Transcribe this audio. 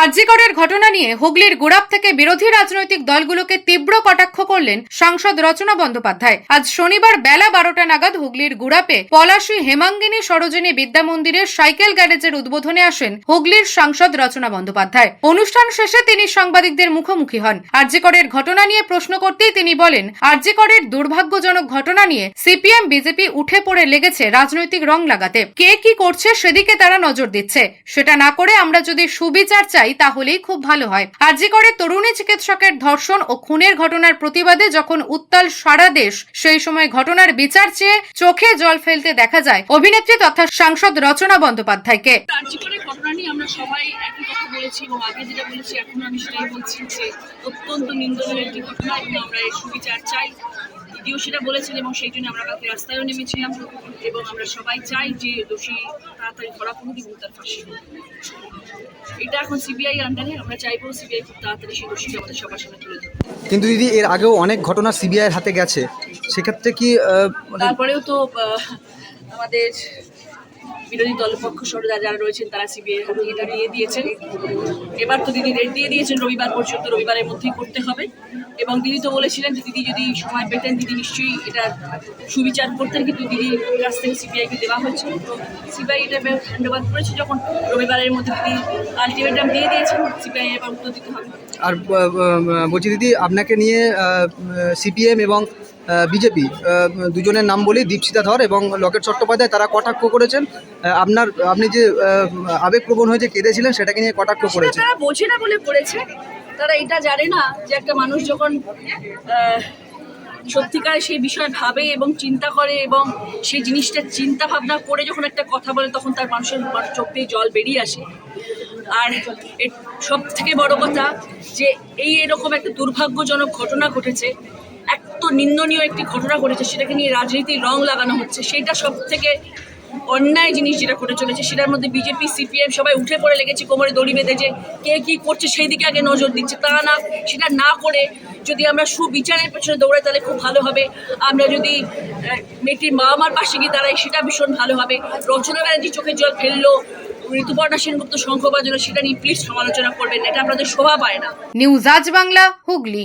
আরজিকরের ঘটনা নিয়ে হুগলির গুড়াপ থেকে বিরোধী রাজনৈতিক দলগুলোকে তীব্র কটাক্ষ করলেন সাংসদ রচনা বন্দ্যোপাধ্যায়। আজ শনিবার বেলা বারোটা নাগাদ হুগলির গুড়াপে পলাশী হেমাঙ্গিনী সরোজিনী বিদ্যা মন্দিরের সাইকেল গ্যারেজের উদ্বোধনে আসেন হুগলির সাংসদ রচনা বন্দ্যোপাধ্যায়। অনুষ্ঠান শেষে তিনি সাংবাদিকদের মুখোমুখি হন। আরজিকরের ঘটনা নিয়ে প্রশ্ন করতেই তিনি বলেন, আরজিকরের দুর্ভাগ্যজনক ঘটনা নিয়ে সিপিএম, বিজেপি উঠে পড়ে লেগেছে রাজনৈতিক রং লাগাতে। কে কি করছে সেদিকে তারা নজর দিচ্ছে। সেটা না করে আমরা যদি সুবিচার চাই তাহলেই খুব ভালো হয়। আরজি তরুণী চিকিৎসকের ধর্ষণ ও খুনের ঘটনার প্রতিবাদে যখন উত্তাল সারা দেশ, সেই সময় ঘটনার বিচার চেয়ে চোখে জল ফেলতে দেখা যায় অভিনেত্রী তথা সাংসদ রচনা বন্দ্যোপাধ্যায়কে। সেটা বলেছেন এবং সেই জন্য আমরা কালকে রাস্তায়ও নেমেছিলাম এবং আমরা সবাই চাই যে দোষী তাড়াতাড়ি ধরা পড়ুক এবং তার ফাঁসি এটা এখন সিবিআই আন্ডারে আমরা চাইব সিবিআই খুব তাড়াতাড়ি সেই দোষীকে আমাদের সবার সামনে তুলে ধরবে কিন্তু দিদি এর আগেও অনেক ঘটনা সিবিআই এর হাতে গেছে। সেক্ষেত্রে কি মানে তারপরেও তো আমাদের বিরোধী দলপক্ষ সরদার যারা রয়েছেন তারা সিবিআই হাতে এটা দিয়ে দিয়েছেন। এবার তো দিদি রেট দিয়ে দিয়েছেন, রবিবার পর্যন্ত রবিবারের মধ্যেই করতে হবে। এবং দিদি তো বলেছিলেন যে দিদি যদি সময় পেতেন, দিদি নিশ্চয়ই এটা সুবিচার করতেন, কিন্তু দিদির কাছ থেকে সিবিআইকে দেওয়া হয়েছে। তো সিবিআই এটা ওভার করেছে যখন রবিবারের মধ্যে দিদি আলটিমেটাম দিয়ে দিয়েছেন, সিবিআই এবার উত্তর দিতে হবে। আর বলছি দিদি, আপনাকে নিয়ে সিপিএম এবং বিজেপি। দুজনের নাম বলি দীপশিতা ধর এবং লকেট চট্টোপাধ্যায় তারা কটাক্ষ করেছেন। আপনার আপনি যে আবেগপ্রবণ হয়ে যে কেঁদেছিলেন সেটাকে নিয়ে কটাক্ষ সেটা করেছেন? তারা বোঝে না বলে করেছে। তারা এটা জানে না যে একটা মানুষ যখন সত্যিকার সেই বিষয় ভাবে এবং চিন্তা করে এবং সেই জিনিসটা চিন্তা ভাবনা করে যখন একটা কথা বলে তখন তার মানুষের মানুষ চোখ দিয়ে জল বেরিয়ে আসে। আর সব থেকে বড় কথা যে এই এরকম একটা দুর্ভাগ্যজনক ঘটনা ঘটেছে এত নিন্দনীয় একটি ঘটনা ঘটেছে, সেটাকে নিয়ে রাজনীতির রং লাগানো হচ্ছে, সেটা সব থেকে অন্যায় জিনিস যেটা ঘটে চলেছে, সেটার মধ্যে বিজেপি, সিপিএম সবাই উঠে পড়ে লেগেছে কোমরে দড়ি বেঁধে যে কে কি করছে সেই দিকে আগে নজর দিচ্ছে, তা না, সেটা না করে যদি আমরা সুবিচারের পেছনে দৌড়াই, তাহলে খুব ভালো হবে। আমরা যদি মেয়েটির মা আমার পাশে গিয়ে দাঁড়াই, সেটা ভীষণ ভালো হবে। রচনা ব্যানার্জি চোখের জল ফেলল, ঋতুপর্ণা সেনগুপ্ত শঙ্খ বাজলো সেটা নিয়ে প্লিজ সমালোচনা করবেন এটা আপনাদের শোভা পায় না। নিউজ আজ বাংলা, হুগলি।